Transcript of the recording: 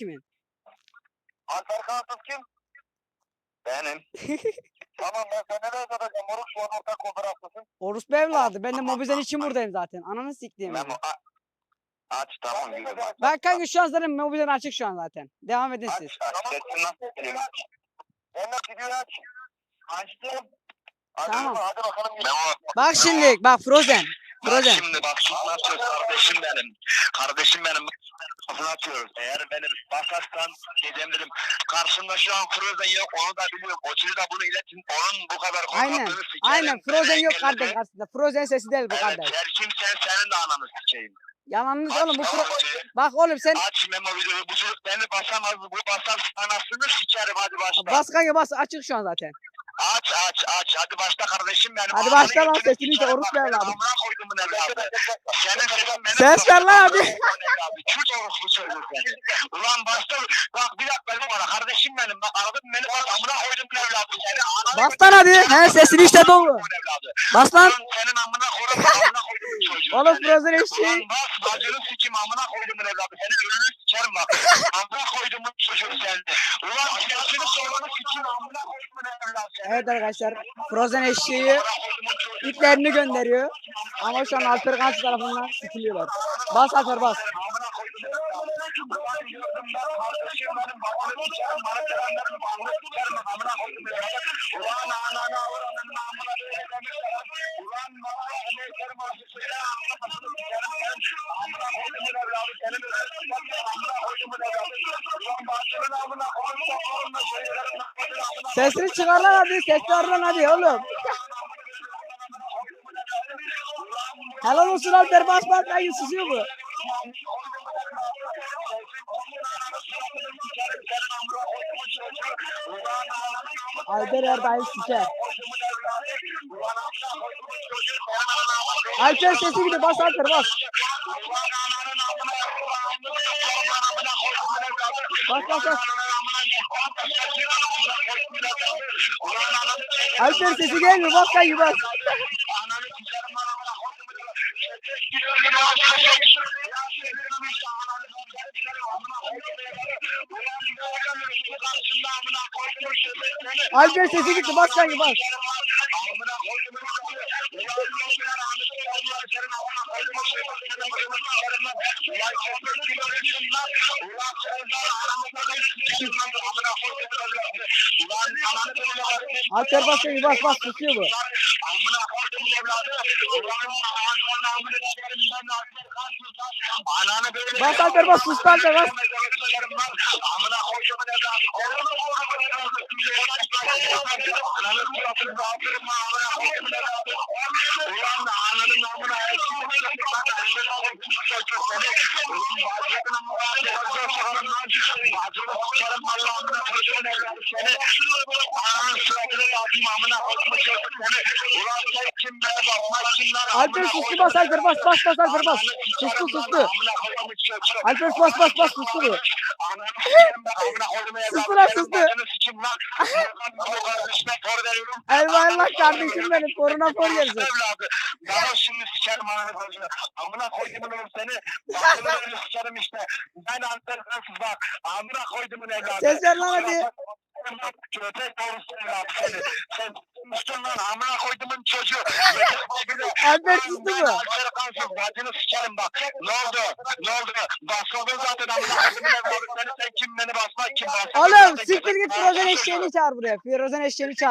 kimin? Alper Kansız kim? Benim. tamam ben seni nereye satacağım? Moruk şu an ortak fotoğraflısın. Orospu evladı. Ben de mobizen için buradayım zaten. Ananı siktiğim. Ben a- aç tamam aç. Bak kanka şu an zaten mobizen açık şu an zaten. Devam edin siz. Aç aç. Sesin nasıl geliyor? Emlak videoyu aç. Açtım. Hadi Tamam. bakalım, Hadi bakalım. Bak şimdi bak Frozen. Bak Frozen. şimdi bak sus yapıyoruz kardeşim benim. Kardeşim benim. Kafını atıyoruz. Eğer benim basarsan diyeceğim dedim. Karşımda şu an Frozen yok onu da biliyorum. O siz de bunu iletin. Onun bu kadar Aynen. korkadığını sikerim. Aynen Frozen yok engelledim. kardeş karşısında. Frozen sesi değil bu Evet kardeş. her kimsen senin de ananı sikeyim. Yalanınız oğlum bu Fro-? Bak oğlum sen Aç memo videoyu. Bu çocuk beni basamaz. Bu basar anasını sikerim hadi başla. bas kanka bas açık şu an zaten. Aç aç aç. Hadi başla kardeşim benim. Hadi başla lan, sesini de orospu evladım. Amına koydumun evladı. Senin sesin benim. Ses ver lan hadi. Küt orospu çocuk seni. Ulan başla. Bak bir dakika benim bana. Kardeşim benim. Bak aradın beni bak. Amına koydumun evladı. Seni hadi. He sesini işte evladı. Bas lan. Senin amına koydumun amına koydumun çocuğu. Oğlum. Frozen eşeği. Bas bacını sikim amına koydumun evladı. Senin önünü sikerim bak. amına koydumun çocuğu seni. Ulan sesini sorunu sikim amına koydumun evladı. seni. Evet arkadaşlar Frozen eşeği iplerini gönderiyor. Ama şu an Alper Kansı tarafından sikiliyorlar. Bas Alper bas. Sesini çıkar lan hadi. Ses ver lan hadi oğlum. Helal olsun Alper bas bas. Hayır susuyor bu. Alper her daim siker. Alper sesi gidiyor bas Alper bas. Bas bas bas. Alper sesi gelmiyor bas kanka bas. Alper sesi gitti bas kanka bas. Alper bas kanka bas bas susuyor bu. Amına koydum evladı. Alper sus Alper bas. Amına koydum evladı. Ananı suratını dağıtırım amına koydum evladı. Ulan ananın amına Alper sustu bas Alper bas bas bas Alper bas. Sustu sustu. Alper bas bas bas sustu. Sustu lan, sustu. Eyvah eyvah kardeşim benim korona for yersin. Bana şimdi sikerim ananı bacını. Amına oğlum seni. Bana sikerim işte. Ben Antalya'sız bak. Amına koydumun evladı. Ses ver lan hadi. Köpek doğrusu evladı seni. Sen tutmuştun lan amına koydumun çocuğu. Alper sustu mu? Bacını sikerim bak. Ne oldu? Ne oldu? Basıldın zaten amına koydumun evladı seni. Sen kim beni basmak kim basmak? Oğlum siktir git Frozen eşeğini çağır buraya. Frozen eşeğini çağır.